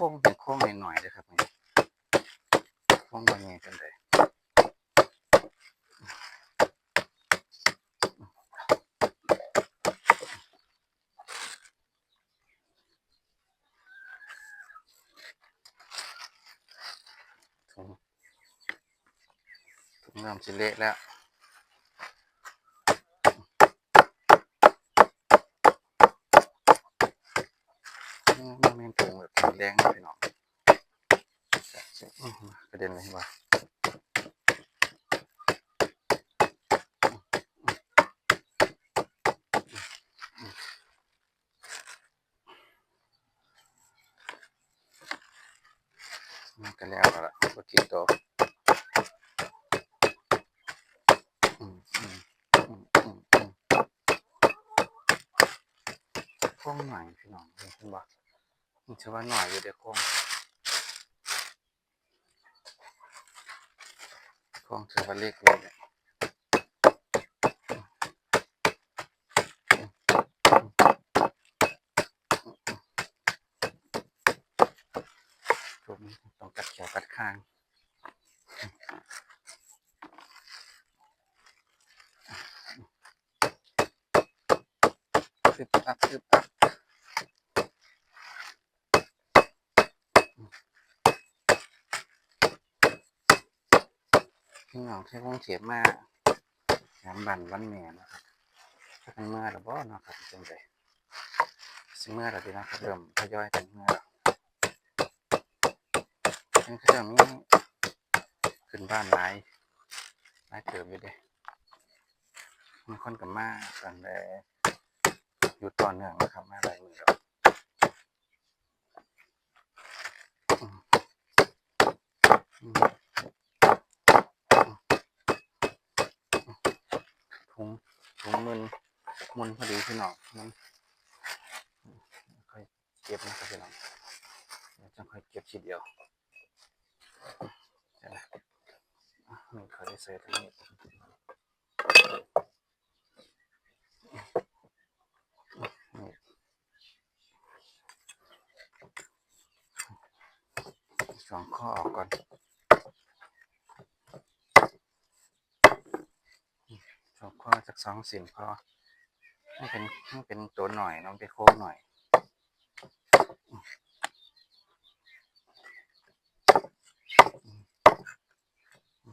ค้งเป็นโค้งหน่อยๆเลยครับนี่โค้งบางอย่างกันเลยถุงถุงเริ่มสิเละแล้ว อืมมันเป็นถุง แบบแข็งแรงนะพี่น้องอื้อหือกระเด็นเลยว่ะมันก็แล้วละก็คิดต่ออืมอืมอืมอืมอืมคล่องหน่อยพี่น้องเห็นบ่ มันชื่อว่าหน่อยอยู่เดี๋ยวคงคงถือว่าเล็กเลยเนี่ยผมต้องกัดแขวกัดข้างอึบอับอึบอับ พี่น้องที่คงเสียมากยามบันวันแม่นะครับถ้ากันเมื่อหรือบ่นะครับจังไดสิเมื่อแล้วดีนะครับเริ่มทยอยกันเมื่อแล้วยังคือจะมีขึ้นบ้านหลายหลายเติมอยู่เด้มีคนกับมากกันแต่อยู่ต่อเนื่องนะครับมาหลายมือแล้วอืม อืมถุงถุงมืนมุนพอดีพี่น้องมันค่อยเก็บนะครับพี่น้องจะค่อยเก็บทีเดียวเดี๋ยวนะอะมันเคยใส่ตรงนี้สองข้อออกก่อน สองข้อจากสองสินพอให้เป็นให้เป็นตัวหน่อยน้องเป็นโค้งหน่อย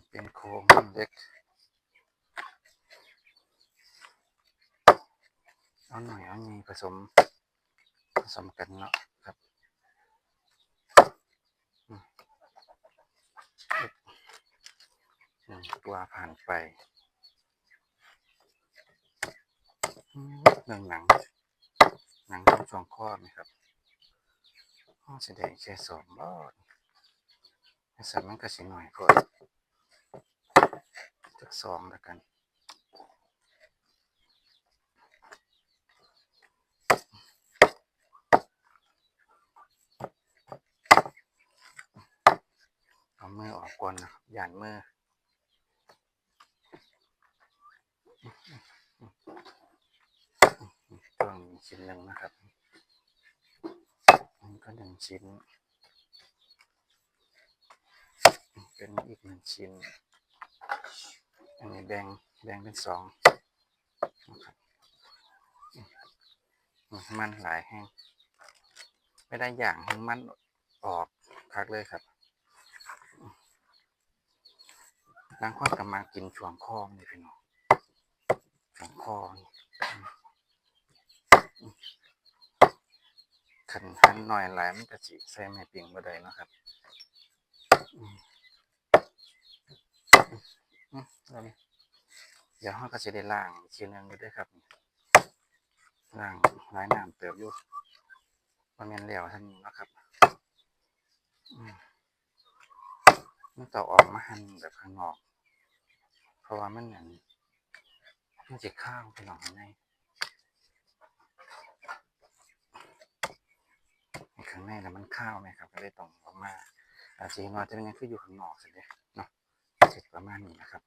เป็นโค้งเล็กเอาหน่อยเอานี่ผสมผสมกันเนาะครับหนึ่งตัวผ่านไป อืมหนึ่งหนัง หนังทั้งสองข้อไหมครับห้องแสดงแค่สองบอดไอ้สัตว์มันก็สิหน่อยก่อนจากสองแล้วกันเอามือออกก่อนนะครับหย่านมือ ชิ้นหนึ่งนะครับอันนี้ก็หนึ่งชิ้น เป็นอีกหนึ่งชิ้น อันนี้แบ่งแบ่งเป็นสองนะครับมันหลายแห้งไม่ได้อย่างให้มันออกคักเลยครับบางคนก็มากินช่วงคอนี่พี่น้องช่วงคอนี่ ขันหันหน่อยหลายมันก็สิใส่แม่ปิงบ่ได้นะครับอืมอืมเดี๋ยวเราก็จะได้ล้างอีกทีหนึงอยู่ด้วยครับล้างหลายน้ำเติบอยู่มันแม่นแล้วท่านนะครับมันต้อออกมาหั่นแบบข้างนอก เพราะว่ามันเหมือนมันจะข้าวไปหน่อยใน แม่แล้วมันข้าวไหมครับ ก็เลยต้องออกมาอาจจะเห็นว่าจะเป็นยังคืออยู่ข้างนอกสิเด้เนาะเสร็จประมาณนี้นะครับ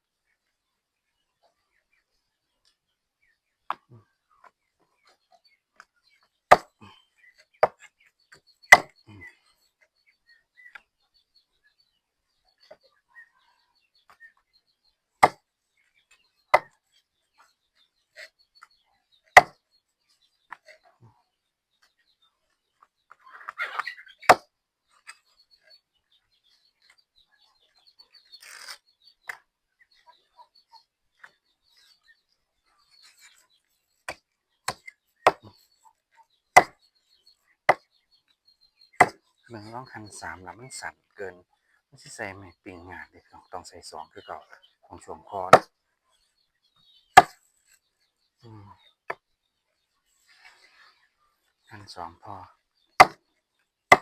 หนึ่งร้องคันสามแล้วมันสั่นเกิน มันสิใส่ไม่ปิงงานเด็กต้องต้องใส่สองคือเก่าของช่วงคอนะอืมคันสองพอ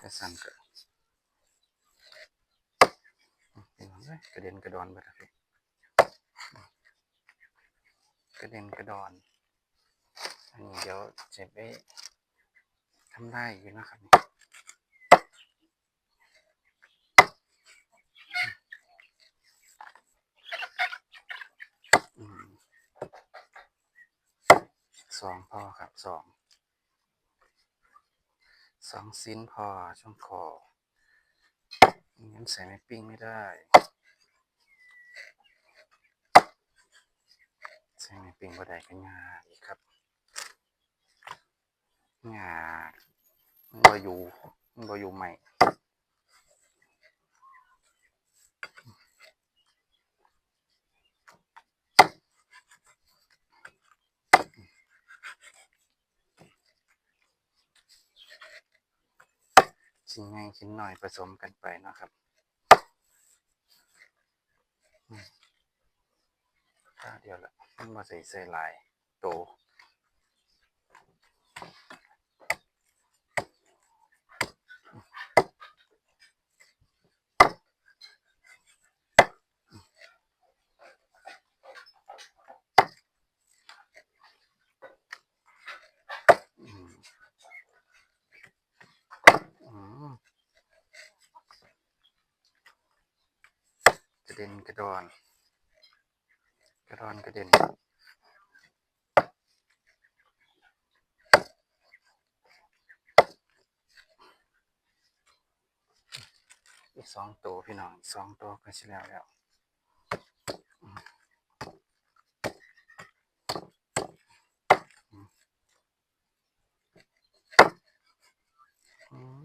แต่สั่นเกินอืมเป็นไงกระเด็นกระดอนไปแล้วกระเด็นกระดอน อันนี้เดี๋ยวจะไปทำได้อยู่นะครับนี่อืม สองพอครับสองสองสิ้นพอช่วงคองั้นใส่ไม่ปิ้งไม่ได้ใส่ไม่ปิ้งก็ได้ก็ง่ายอีกครับงามันบอยู่มันบอยู่ใหม่ ชิ้นใหญ่ชิ้นหน่อยผสมกันไปนะครับถ้าเดียวละมันมาใส่ใส่ลายโต เด็นกระดอน กระดอนกระเด็นอีกสองตัวพี่น้องสองตัวก็ชิแล้วแล้วอืมอืมอืม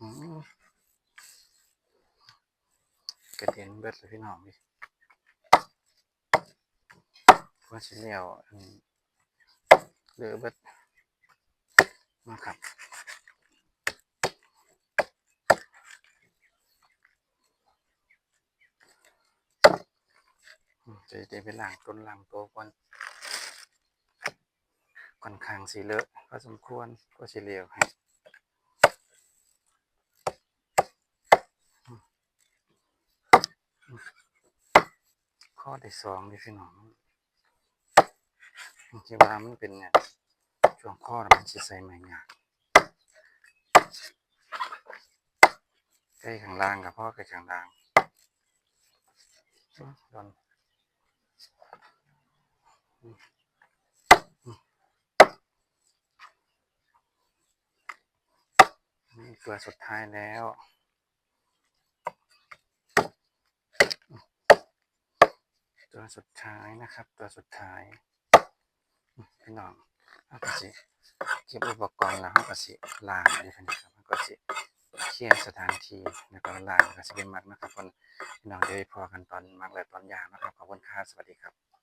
อืม กระเด็นเบิดเลยพี่น้องพี่ว่าชิล้วอันเหลือเบิดนะครับจะได้ไปล้างต้นล้างตัวก่อนค่อนข้างสีเลอะพอสมควรก็สิเหลียวให้อืมอืม ข้อที่สองนี่พี่น้องคิดว่ามันเป็นเนี่ยช่วงข้อมันสิใส่ไม่ยากใกล้ข้างล่างกับพ่อใกล้ข้างล่างอืมโดนนี่ตัวสุดท้ายแล้ว ตัวสุดท้ายนะครับ ตัวสุดท้ายพี่น้องเอาก็สิเก็บอุปกรณ์แล้วเอาก็สิล้างเลยนะครับเอาก็สิเคลียร์สถานที่แล้วก็ล้างแล้วก็สิเป็นมักนะครับคนพี่น้องเดี๋ยวพอกันตอนมักและตอนยานะครับขอบคุณค่ะสวัสดีครับ